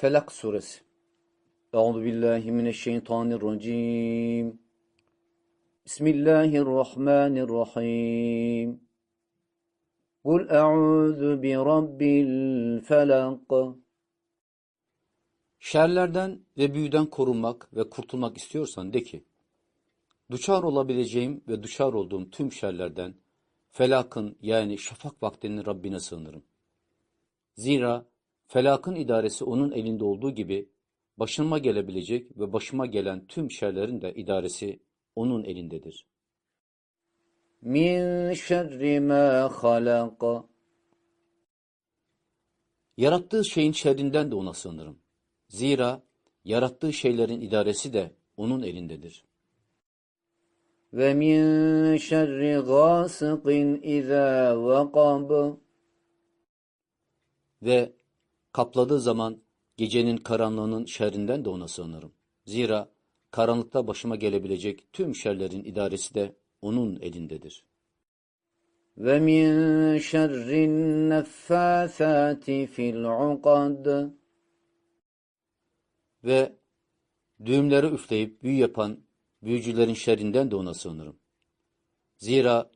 Felak suresi. Euzu billahi mineşşeytanirracim. Bismillahirrahmanirrahim. Kul e'udhu bi rabbil felak. Şerlerden ve büyüden korunmak ve kurtulmak istiyorsan de ki, Duçar olabileceğim ve duçar olduğum tüm şerlerden, felakın yani şafak vaktinin Rabbine sığınırım. Zira felakın idaresi onun elinde olduğu gibi, başıma gelebilecek ve başıma gelen tüm şerlerin de idaresi onun elindedir. Min şerri ma halaka. Yarattığı şeyin şerrinden de ona sığınırım. Zira yarattığı şeylerin idaresi de onun elindedir. Ve min şerri gâsiqin izâ vakab. Ve kapladığı zaman gecenin karanlığının şerrinden de ona sığınırım. Zira karanlıkta başıma gelebilecek tüm şerlerin idaresi de onun elindedir. Ve min şerrin neffâsâti fil ukad. Ve düğümleri üfleyip büyü yapan büyücülerin şerrinden de ona sığınırım. Zira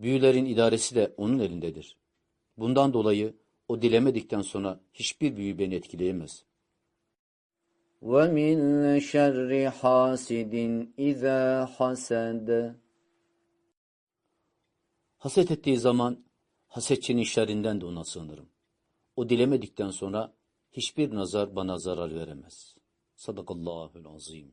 büyülerin idaresi de onun elindedir. Bundan dolayı o dilemedikten sonra hiçbir büyü beni etkileyemez. وَمِنْ شَرِّ حَاسِدٍ اِذَا حَسَدَ Haset ettiği zaman hasetçinin şerrinden de ona sığınırım. O dilemedikten sonra hiçbir nazar bana zarar veremez. Sadakallahul azim.